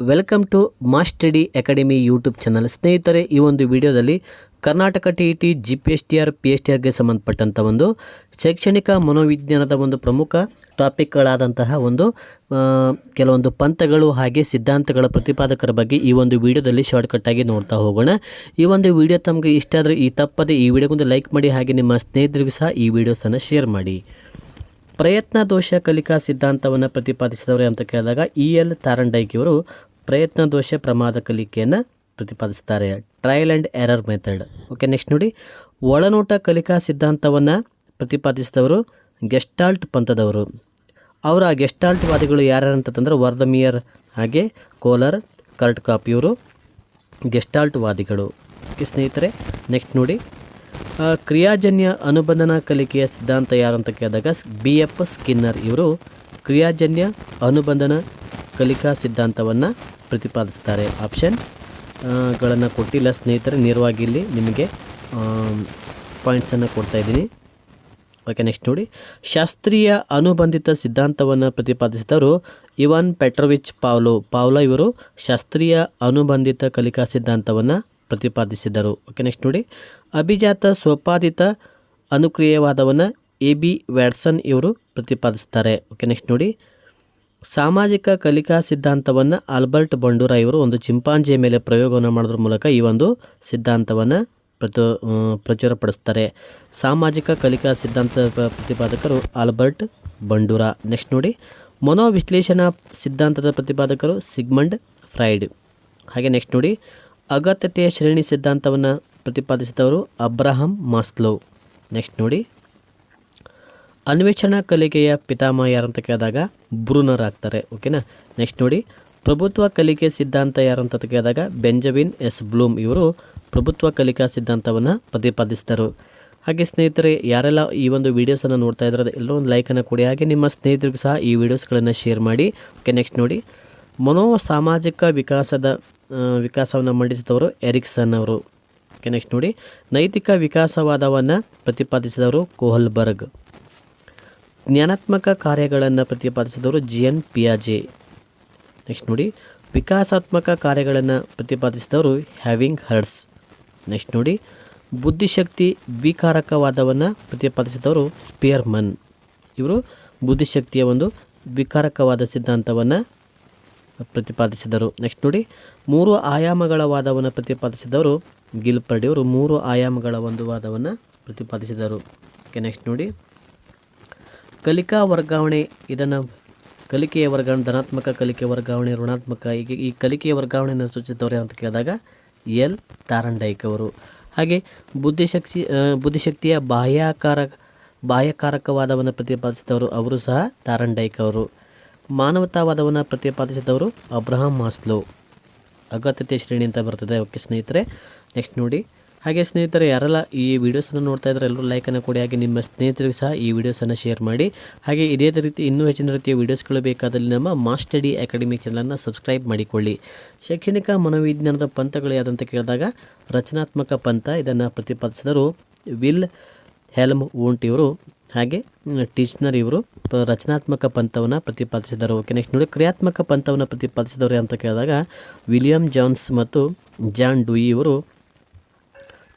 Welcome to ಮಾಸ್ಟಡಿ study academy YouTube channel ಸ್ನೇಹಿತರೆ, ಈ ಒಂದು ವಿಡಿಯೋದಲ್ಲಿ Karnataka T E T G P S T R P S T ಆರ್ಗೆ ಸಂಬಂಧಪಟ್ಟಂಥ ಒಂದು ಶೈಕ್ಷಣಿಕ ಮನೋವಿಜ್ಞಾನದ ಒಂದು ಪ್ರಮುಖ ಟಾಪಿಕ್ಗಳಾದಂತಹ ಒಂದು ಕೆಲವೊಂದು ಪಂಥಗಳು ಹಾಗೆ ಸಿದ್ಧಾಂತಗಳ ಪ್ರತಿಪಾದಕರ ಬಗ್ಗೆ ಈ ಒಂದು ವಿಡಿಯೋದಲ್ಲಿ ಶಾರ್ಟ್ಕಟ್ಟಾಗಿ ನೋಡ್ತಾ ಹೋಗೋಣ. ಈ ಒಂದು ವಿಡಿಯೋ ತಮಗೆ ಇಷ್ಟ ಆದರೆ ಈ ತಪ್ಪದೆ ಈ ವಿಡಿಯೋಗೊಂದು ಲೈಕ್ ಮಾಡಿ ಹಾಗೆ ನಿಮ್ಮ ಸ್ನೇಹಿತರಿಗೂ ಸಹ ಈ ವಿಡಿಯೋಸನ್ನು ಶೇರ್ ಮಾಡಿ. ಪ್ರಯತ್ನ ದೋಷ ಕಲಿಕಾ ಸಿದ್ಧಾಂತವನ್ನು ಪ್ರತಿಪಾದಿಸಿದವರು ಅಂತ ಕೇಳಿದಾಗ ಇ ಎಲ್ ತಾರಂಡೈಕಿಯವರು ಪ್ರಯತ್ನ ದೋಷ ಪ್ರಮಾದ ಕಲಿಕೆಯನ್ನು ಪ್ರತಿಪಾದಿಸ್ತಾರೆ. Trial and error method okay next ನೋಡಿ. ಒಳನೋಟ ಕಲಿಕಾ ಸಿದ್ಧಾಂತವನ್ನು ಪ್ರತಿಪಾದಿಸಿದವರು ಗೆಸ್ಟಾಲ್ಟ್ ಪಂಥದವರು. ಅವರ ಗೆಸ್ಟಾಲ್ಟ್ ವಾದಿಗಳು ಯಾರ್ಯಾರು ಅಂತಂದ್ರೆ ವರ್ಧಮಿಯರ್ ಹಾಗೆ ಕೋಲರ್ ಕರ್ಟ್ ಕಾಪಿಯವರು ಗೆಸ್ಟಾಲ್ಟ್ ವಾದಿಗಳು. ಓಕೆ ಸ್ನೇಹಿತರೆ ನೆಕ್ಸ್ಟ್ ನೋಡಿ. ಕ್ರಿಯಾಜನ್ಯ ಅನುಬಂಧನ ಕಲಿಕೆಯ ಸಿದ್ಧಾಂತ ಯಾರು ಅಂತ ಕೇಳಿದಾಗ ಬಿ. ಎಫ್. ಸ್ಕಿನ್ನರ್ ಇವರು ಕ್ರಿಯಾಜನ್ಯ ಅನುಬಂಧನ ಕಲಿಕಾ ಸಿದ್ಧಾಂತವನ್ನು ಪ್ರತಿಪಾದಿಸ್ತಾರೆ. ಆಪ್ಷನ್ಗಳನ್ನು ಕೊಟ್ಟಿಲ್ಲ ಸ್ನೇಹಿತರೆ, ನೇರವಾಗಿ ಇಲ್ಲಿ ನಿಮಗೆ ಪಾಯಿಂಟ್ಸನ್ನು ಕೊಡ್ತಾ ಇದ್ದೀನಿ. ಓಕೆ ನೆಕ್ಸ್ಟ್ ನೋಡಿ. ಶಾಸ್ತ್ರೀಯ ಅನುಬಂಧಿತ ಸಿದ್ಧಾಂತವನ್ನು ಪ್ರತಿಪಾದಿಸಿದವರು ಇವಾನ್ ಪೆಟ್ರೋವಿಚ್ ಪಾವ್ಲೋ. ಪಾವ್ಲೋ ಇವರು ಶಾಸ್ತ್ರೀಯ ಅನುಬಂಧಿತ ಕಲಿಕಾ ಸಿದ್ಧಾಂತವನ್ನು ಪ್ರತಿಪಾದಿಸಿದರು. ಓಕೆ ನೆಕ್ಸ್ಟ್ ನೋಡಿ. ಅಭಿಜಾತ ಸ್ವಪಾದಿತ ಅನುಕ್ರಿಯವಾದವನ್ನು ಎ ಬಿ ವ್ಯಾಟ್ಸನ್ ಇವರು ಪ್ರತಿಪಾದಿಸ್ತಾರೆ. ಓಕೆ ನೆಕ್ಸ್ಟ್ ನೋಡಿ. ಸಾಮಾಜಿಕ ಕಲಿಕಾ ಸಿದ್ಧಾಂತವನ್ನು ಆಲ್ಬರ್ಟ್ ಬಂಡೂರ ಇವರು ಒಂದು ಚಿಂಪಾಂಜಿಯ ಮೇಲೆ ಪ್ರಯೋಗವನ್ನು ಮಾಡೋದ್ರ ಮೂಲಕ ಈ ಒಂದು ಸಿದ್ಧಾಂತವನ್ನು ಪ್ರತ ಆ, ಪ್ರಚುರಪಡಿಸ್ತಾರೆ. ಸಾಮಾಜಿಕ ಕಲಿಕಾ ಸಿದ್ಧಾಂತದ ಪ್ರತಿಪಾದಕರು ಆಲ್ಬರ್ಟ್ ಬಂಡೂರ. ನೆಕ್ಸ್ಟ್ ನೋಡಿ. ಮನೋವಿಶ್ಲೇಷಣಾ ಸಿದ್ಧಾಂತದ ಪ್ರತಿಪಾದಕರು ಸಿಗ್ಮಂಡ್ ಫ್ರೈಡ್. ಹಾಗೆ ನೆಕ್ಸ್ಟ್ ನೋಡಿ. ಅಗತ್ಯತೆಯ ಶ್ರೇಣಿ ಸಿದ್ಧಾಂತವನ್ನು ಪ್ರತಿಪಾದಿಸಿದವರು ಅಬ್ರಹಂ ಮಾಸ್ಲೋ. ನೆಕ್ಸ್ಟ್ ನೋಡಿ. ಅನ್ವೇಷಣಾ ಕಲಿಕೆಯ ಪಿತಾಮಹ ಯಾರು ಅಂತ ಕೇಳಿದಾಗ ಬ್ರೂನರ್ ಆಗ್ತಾರೆ ಓಕೆನಾ ನೆಕ್ಸ್ಟ್ ನೋಡಿ. ಪ್ರಭುತ್ವ ಕಲಿಕೆ ಸಿದ್ಧಾಂತ ಯಾರು ಅಂತ ಕೇಳಿದಾಗ ಬೆಂಜಮಿನ್ ಎಸ್. ಬ್ಲೂಮ್ ಇವರು ಪ್ರಭುತ್ವ ಕಲಿಕಾ ಸಿದ್ಧಾಂತವನ್ನು ಪ್ರತಿಪಾದಿಸಿದರು. ಹಾಗೆ ಸ್ನೇಹಿತರೆ, ಯಾರೆಲ್ಲ ಈ ಒಂದು ವೀಡಿಯೋಸನ್ನು ನೋಡ್ತಾ ಇದ್ದಾರೆ ಎಲ್ಲರೂ ಒಂದು ಲೈಕನ್ನು ಕೊಡಿ. ಹಾಗೆ ನಿಮ್ಮ ಸ್ನೇಹಿತರಿಗೂ ಸಹ ಈ ವಿಡಿಯೋಸ್ಗಳನ್ನು ಶೇರ್ ಮಾಡಿ. ಓಕೆ ನೆಕ್ಸ್ಟ್ ನೋಡಿ. ಮನೋ ಸಾಮಾಜಿಕ ವಿಕಾಸದ ವಿಕಾಸವನ್ನು ಮಂಡಿಸಿದವರು ಎರಿಕ್ಸನ್ ಅವರು. ಓಕೆ ನೆಕ್ಸ್ಟ್ ನೋಡಿ. ನೈತಿಕ ವಿಕಾಸವಾದವನ್ನು ಪ್ರತಿಪಾದಿಸಿದವರು ಕೋಹಲ್ಬರ್ಗ್. ಜ್ಞಾನಾತ್ಮಕ ಕಾರ್ಯಗಳನ್ನು ಪ್ರತಿಪಾದಿಸಿದವರು ಜಿ ಎನ್ ಪಿಯಾಜೆ. ನೆಕ್ಸ್ಟ್ ನೋಡಿ. ವಿಕಾಸಾತ್ಮಕ ಕಾರ್ಯಗಳನ್ನು ಪ್ರತಿಪಾದಿಸಿದವರು ಹ್ಯಾವಿಂಗ್ ಹರ್ಡ್ಸ್ ನೆಕ್ಸ್ಟ್ ನೋಡಿ. ಬುದ್ಧಿಶಕ್ತಿ ವಿಕಾರಕವಾದವನ್ನು ಪ್ರತಿಪಾದಿಸಿದವರು ಸ್ಪಿಯರ್ಮನ್. ಇವರು ಬುದ್ಧಿಶಕ್ತಿಯ ಒಂದು ವಿಕಾರಕವಾದ ಸಿದ್ಧಾಂತವನ್ನು ಪ್ರತಿಪಾದಿಸಿದರು. ನೆಕ್ಸ್ಟ್ ನೋಡಿ, ಮೂರು ಆಯಾಮಗಳ ವಾದವನ್ನು ಪ್ರತಿಪಾದಿಸಿದವರು ಗಿಲ್ಪರ್ಡಿಯವರು ಮೂರು ಆಯಾಮಗಳ ಒಂದು ವಾದವನ್ನು ಪ್ರತಿಪಾದಿಸಿದರು. ಓಕೆ ನೆಕ್ಸ್ಟ್ ನೋಡಿ. ಕಲಿಕಾ ವರ್ಗಾವಣೆ, ಇದನ್ನು ಕಲಿಕೆಯ ವರ್ಗಾವಣೆ, ಧನಾತ್ಮಕ ಕಲಿಕೆ ವರ್ಗಾವಣೆ, ಋಣಾತ್ಮಕ, ಈಗ ಈ ಕಲಿಕೆಯ ವರ್ಗಾವಣೆಯನ್ನು ಸೂಚಿಸಿದವರು ಅಂತ ಕೇಳಿದಾಗ, ಎಲ್ ತಾರಂಡೈಕ್ ಅವರು. ಹಾಗೆ ಬುದ್ಧಿಶಕ್ತಿ ಬುದ್ಧಿಶಕ್ತಿಯ ಬಾಹ್ಯಾಕಾರ, ಬಾಹ್ಯಕಾರಕವಾದವನ್ನು ಪ್ರತಿಪಾದಿಸಿದವರು ಅವರು ಸಹ ತಾರಂಡೈಕ್ ಅವರು. ಮಾನವತಾವಾದವನ್ನು ಪ್ರತಿಪಾದಿಸಿದವರು ಅಬ್ರಹಾಂ ಮಾಸ್ಲೋ. ಅಗತ್ಯತೆ ಶ್ರೇಣಿ ಅಂತ ಬರ್ತದೆ ಓಕೆ ಸ್ನೇಹಿತರೆ. ನೆಕ್ಸ್ಟ್ ನೋಡಿ. ಹಾಗೆ ಸ್ನೇಹಿತರೆ, ಯಾರೆಲ್ಲ ಈ ವಿಡಿಯೋಸನ್ನು ನೋಡ್ತಾ ಇದ್ದಾರೆ ಎಲ್ಲರೂ ಲೈಕನ್ನು ಕೊಡಿ, ಹಾಗೆ ನಿಮ್ಮ ಸ್ನೇಹಿತರಿಗೂ ಸಹ ಈ ವಿಡಿಯೋಸನ್ನು ಶೇರ್ ಮಾಡಿ. ಹಾಗೆ ಇದೇ ರೀತಿ ಇನ್ನೂ ಹೆಚ್ಚಿನ ರೀತಿಯ ವೀಡಿಯೋಸ್ಗಳು ಬೇಕಾದಲ್ಲಿ ನಮ್ಮ ಮಾಸ್ಟಡಿ ಸ್ಟಡಿ ಅಕಾಡೆಮಿ ಚಾನಲನ್ನು ಸಬ್ಸ್ಕ್ರೈಬ್ ಮಾಡಿಕೊಳ್ಳಿ. ಶೈಕ್ಷಣಿಕ ಮನೋವಿಜ್ಞಾನದ ಪಂಥಗಳು ಯಾವುದಂತ ಕೇಳಿದಾಗ, ರಚನಾತ್ಮಕ ಪಂಥ ಇದನ್ನು ಪ್ರತಿಪಾದಿಸಿದರು ವಿಲ್ ಹೆಲ್ಮ್ ಓಂಟಿಯವರು ಹಾಗೆ ಟೀಚ್ನರ್ ಇವರು ರಚನಾತ್ಮಕ ಪಂಥವನ್ನು ಪ್ರತಿಪಾದಿಸಿದರು. ಓಕೆ ನೆಕ್ಸ್ಟ್ ನೋಡಿ, ಕ್ರಿಯಾತ್ಮಕ ಪಂಥವನ್ನು ಪ್ರತಿಪಾದಿಸಿದವರು ಅಂತ ಕೇಳಿದಾಗ, ವಿಲಿಯಂ ಜಾನ್ಸ್ ಮತ್ತು ಜಾನ್ ಡೂಯಿ ಇವರು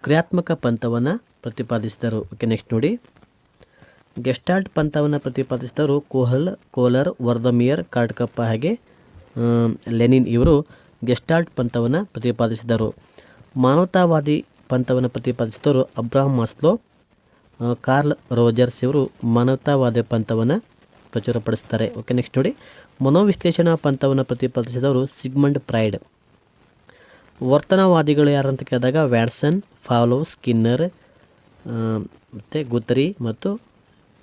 ಕ್ರಿಯಾತ್ಮಕ ಪಂಥವನ್ನು ಪ್ರತಿಪಾದಿಸಿದರು. ಓಕೆ ನೆಕ್ಸ್ಟ್ ನೋಡಿ. ಗೆಸ್ಟಾಲ್ಟ್ ಪಂಥವನ್ನು ಪ್ರತಿಪಾದಿಸಿದವರು ಕೋಹಲ್, ಕೋಲರ್, ವರ್ಧಮಿಯರ್ ಕಾರ್ಡ್ಕಪ್ಪ ಹಾಗೆ ಲೆನಿನ್ ಇವರು ಗೆಸ್ಟಾಲ್ಟ್ ಪಂಥವನ್ನು ಪ್ರತಿಪಾದಿಸಿದರು. ಮಾನವತಾವಾದಿ ಪಂಥವನ್ನು ಪ್ರತಿಪಾದಿಸಿದವರು ಅಬ್ರಾಹಂ ಮಾಸ್ಲೋ ಕಾರ್ಲ್ ರೋಜರ್ಸ್ ಇವರು ಮಾನವತಾವಾದ ಪಂಥವನ್ನು ಪ್ರಚುರಪಡಿಸ್ತಾರೆ. ಓಕೆ ನೆಕ್ಸ್ಟ್ ನೋಡಿ. ಮನೋವಿಶ್ಲೇಷಣಾ ಪಂಥವನ್ನು ಪ್ರತಿಪಾದಿಸಿದವರು ಸಿಗ್ಮಂಡ್ ಪ್ರೈಡ್. ವರ್ತನವಾದಿಗಳು ಯಾರು ಅಂತ ಕೇಳಿದಾಗ ವ್ಯಾಟ್ಸನ್, ಫಾಲೋ, ಸ್ಕಿನ್ನರ್ ಮತ್ತು ಗುತ್ತರಿ ಮತ್ತು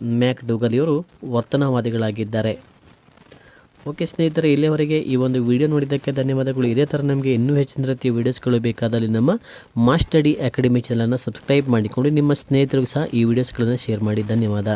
ಮ್ಯಾಕ್ ಡೂಗಲ್ ಇವರು ವರ್ತನವಾದಿಗಳಾಗಿದ್ದಾರೆ. ಓಕೆ ಸ್ನೇಹಿತರೆ, ಇಲ್ಲಿಯವರೆಗೆ ಈ ಒಂದು ವಿಡಿಯೋ ನೋಡಿದ್ದಕ್ಕೆ ಧನ್ಯವಾದಗಳು. ಇದೇ ಥರ ನಮಗೆ ಇನ್ನೂ ಹೆಚ್ಚಿನ ರೀತಿಯ ವೀಡಿಯೋಸ್ಗಳು ಬೇಕಾದಲ್ಲಿ ನಮ್ಮ ಮಾಸ್ಟಡಿ ಸ್ಟಡಿ ಅಕಾಡೆಮಿ ಚಾನಲನ್ನು ಸಬ್ಸ್ಕ್ರೈಬ್ ಮಾಡಿಕೊಂಡು ನಿಮ್ಮ ಸ್ನೇಹಿತರಿಗೂ ಸಹ ಈ ವಿಡಿಯೋಸ್ಗಳನ್ನು ಶೇರ್ ಮಾಡಿ. ಧನ್ಯವಾದ.